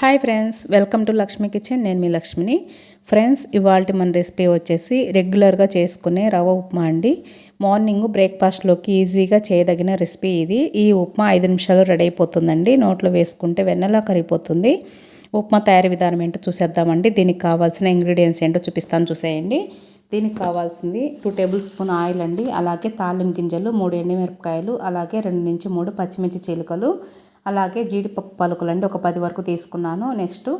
Hi friends welcome to Lakshmi kitchen నేను మీ లక్ష్మిని. ఫ్రెండ్స్ ఇవాళ మన రెసిపీ వచ్చేసి రెగ్యులర్గా చేసుకునే రవ్వ ఉప్మా అండి. మార్నింగ్ బ్రేక్ఫాస్ట్లోకి ఈజీగా చేయదగిన రెసిపీ ఇది. ఈ ఉప్మా ఐదు నిమిషాలు రెడీ అయిపోతుందండి. నోట్లో వేసుకుంటే వెన్నెలా కరిగిపోతుంది. ఉప్మా తయారీ విధానం ఏంటో చూసేద్దామండి. దీనికి కావాల్సిన ఇంగ్రీడియంట్స్ ఏంటో చూపిస్తాను చూసేయండి. దీనికి కావాల్సింది టూ టేబుల్ స్పూన్ ఆయిల్ అండి. అలాగే తాలిం గింజలు మూడు ఎండుమిరపకాయలు అలాగే రెండు నుంచి మూడు పచ్చిమిర్చి చీలికలు అలాగే జీడిపప్పు పలుకులు అండి ఒక పది వరకు తీసుకున్నాను. నెక్స్ట్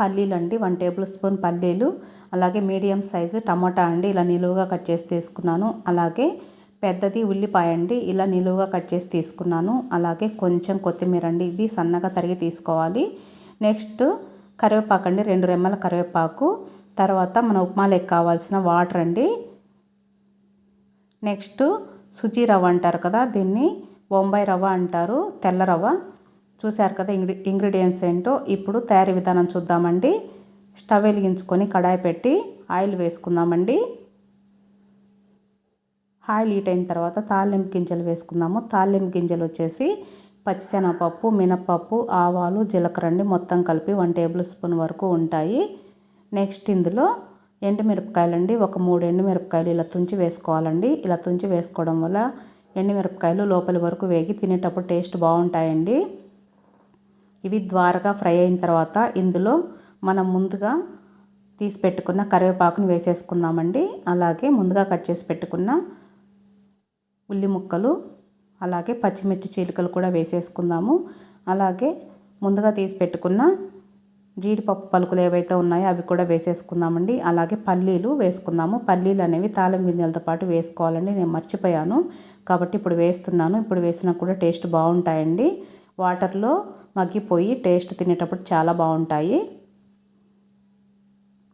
పల్లీలు అండి వన్ టేబుల్ స్పూన్ పల్లీలు అలాగే మీడియం సైజు టమాటా అండి ఇలా నిలువుగా కట్ చేసి తీసుకున్నాను. అలాగే పెద్దది ఉల్లిపాయ అండి ఇలా నిలువుగా కట్ చేసి తీసుకున్నాను. అలాగే కొంచెం కొత్తిమీర అండి ఇది సన్నగా తరిగి తీసుకోవాలి. నెక్స్ట్ కరివేపాకు అండి రెండు రెమ్మల కరివేపాకు. తర్వాత మన ఉప్మాలకు కావాల్సిన వాటర్ అండి. నెక్స్ట్ సుజీ రవ్వ అంటారు కదా దీన్ని బొంబాయి రవ్వ అంటారు తెల్ల రవ్వ. చూశారు కదా ఇంగ్రీ ఇంగ్రీడియంట్స్ ఏంటో? ఇప్పుడు తయారీ విధానం చూద్దామండి. స్టవ్ వెలిగించుకొని కడాయి పెట్టి ఆయిల్ వేసుకుందామండి. ఆయిల్ హీట్ అయిన తర్వాత తాలింపు గింజలు వేసుకుందాము. తాలింపు గింజలు వచ్చేసి పచ్చిశనగపప్పు మినప్పప్పు ఆవాలు జీలకర్ర అండి మొత్తం కలిపి వన్ టేబుల్ స్పూన్ వరకు ఉంటాయి. నెక్స్ట్ ఇందులో ఎండుమిరపకాయలు ఒక మూడు ఎండుమిరపకాయలు ఇలా తుంచి వేసుకోవాలండి. ఇలా తుంచి వేసుకోవడం వల్ల ఎండుమిరపకాయలు లోపలి వరకు వేగి తినేటప్పుడు టేస్ట్ బాగుంటాయండి. ఇవి ద్వారగా ఫ్రై అయిన తర్వాత ఇందులో మనం ముందుగా తీసి పెట్టుకున్న కరివేపాకుని వేసేసుకుందామండి. అలాగే ముందుగా కట్ చేసి పెట్టుకున్న ఉల్లి ముక్కలు అలాగే పచ్చిమిర్చి చీలికలు కూడా వేసేసుకుందాము. అలాగే ముందుగా తీసి పెట్టుకున్న జీడిపప్పు పలుకులు ఏవైతే ఉన్నాయో అవి కూడా వేసేసుకుందామండి. అలాగే పల్లీలు వేసుకుందాము. పల్లీలు అనేవి తాళం గింజలతో పాటు వేసుకోవాలండి. నేను మర్చిపోయాను. కాబట్టి ఇప్పుడు వేస్తున్నాను. ఇప్పుడు వేసినా కూడా టేస్ట్ బాగుంటాయండి. వాటర్లో మగ్గిపోయి టేస్ట్ తినేటప్పుడు చాలా బాగుంటాయి.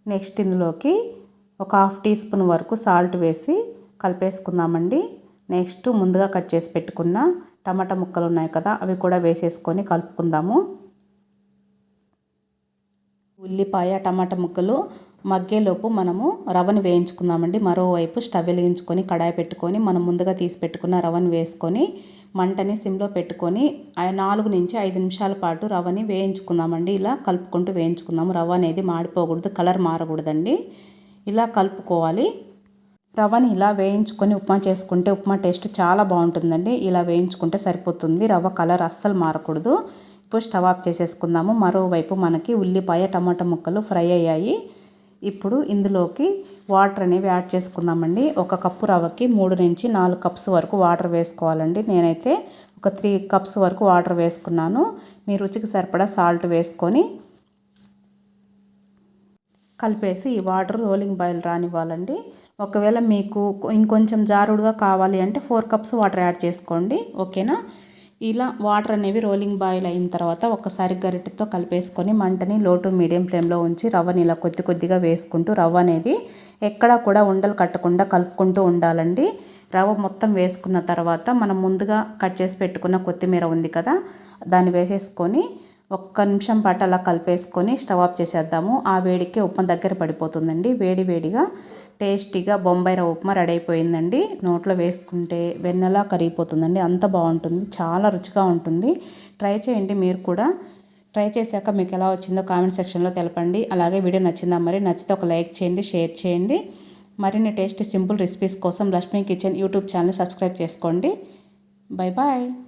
నెక్స్ట్ ఇందులోకి ఒక హాఫ్ టీ స్పూన్ వరకు సాల్ట్ వేసి కలిపేసుకుందామండి. నెక్స్ట్ ముందుగా కట్ చేసి పెట్టుకున్న టమాటా ముక్కలు ఉన్నాయి కదా అవి కూడా వేసేసుకొని కలుపుకుందాము. ఉల్లిపాయ టమాటా ముక్కలు మగ్గేలోపు మనము రవ్వను వేయించుకుందామండి. మరోవైపు స్టవ్ వెలిగించుకొని కడాయి పెట్టుకొని మనం ముందుగా తీసి పెట్టుకున్న రవ్వను వేసుకొని మంటని సిమ్లో పెట్టుకొని నాలుగు నుంచి ఐదు నిమిషాల పాటు రవ్వని వేయించుకుందామండి. ఇలా కలుపుకుంటూ వేయించుకుందాము. రవ్వ అనేది మాడిపోకూడదు కలర్ మారకూడదండి. ఇలా కలుపుకోవాలి. రవ్వని ఇలా వేయించుకొని ఉప్మా చేసుకుంటే ఉప్మా టేస్ట్ చాలా బాగుంటుందండి. ఇలా వేయించుకుంటే సరిపోతుంది. రవ్వ కలర్ అస్సలు మారకూడదు. ఇప్పుడు స్టవ్ ఆఫ్ చేసేసుకుందాము. మరోవైపు మనకి ఉల్లిపాయ టమాటా ముక్కలు ఫ్రై అయ్యాయి. ఇప్పుడు ఇందులోకి వాటర్ అనేవి యాడ్ చేసుకుందామండి. ఒక కప్పు రవ్వకి మూడు నుంచి నాలుగు కప్స్ వరకు వాటర్ వేసుకోవాలండి. నేనైతే ఒక త్రీ కప్స్ వరకు వాటర్ వేసుకున్నాను. మీ రుచికి సరిపడా సాల్ట్ వేసుకొని కలిపేసి ఈ వాటర్ రోలింగ్ బాయిల్ రానివ్వాలండి. ఒకవేళ మీకు ఇంకొంచెం జారుడుగా కావాలి అంటే ఫోర్ కప్స్ వాటర్ యాడ్ చేసుకోండి. ఓకేనా? ఇలా వాటర్ అనేవి రోలింగ్ బాయిల్ అయిన తర్వాత ఒకసారి గరిటెతో కలిపేసుకొని మంటని లో టు మీడియం ఫ్లేమ్లో ఉంచి రవ్వని ఇలా కొద్ది కొద్దిగా వేసుకుంటూ రవ్వ అనేది ఎక్కడా కూడా ఉండలు కట్టకుండా కలుపుకుంటూ ఉండాలండి. రవ్వ మొత్తం వేసుకున్న తర్వాత మనం ముందుగా కట్ చేసి పెట్టుకున్న కొత్తిమీర ఉంది కదా దాన్ని వేసేసుకొని ఒక్క నిమిషం పాటు అలా కలిపేసుకొని స్టవ్ ఆఫ్ చేసేద్దాము. ఆ వేడికి ఉప్పు దగ్గర పడిపోతుందండి. వేడి వేడిగా టేస్టీగా బొంబాయి రవ్వ ఉప్మా రెడీ అయిపోయిందండి. నోట్లో వేసుకుంటే వెన్నెలా కరిగిపోతుందండి. అంత బాగుంటుంది. చాలా రుచిగా ఉంటుంది. ట్రై చేయండి మీరు కూడా. ట్రై చేశాక మీకు ఎలా వచ్చిందో కామెంట్ సెక్షన్లో తెలపండి. అలాగే వీడియో నచ్చిందా మరి నచ్చితే ఒక లైక్ చేయండి షేర్ చేయండి. మరిన్ని టేస్టీ సింపుల్ రెసిపీస్ కోసం Lakshmi kitchen YouTube channel subscribe చేసుకోండి. Bye bye.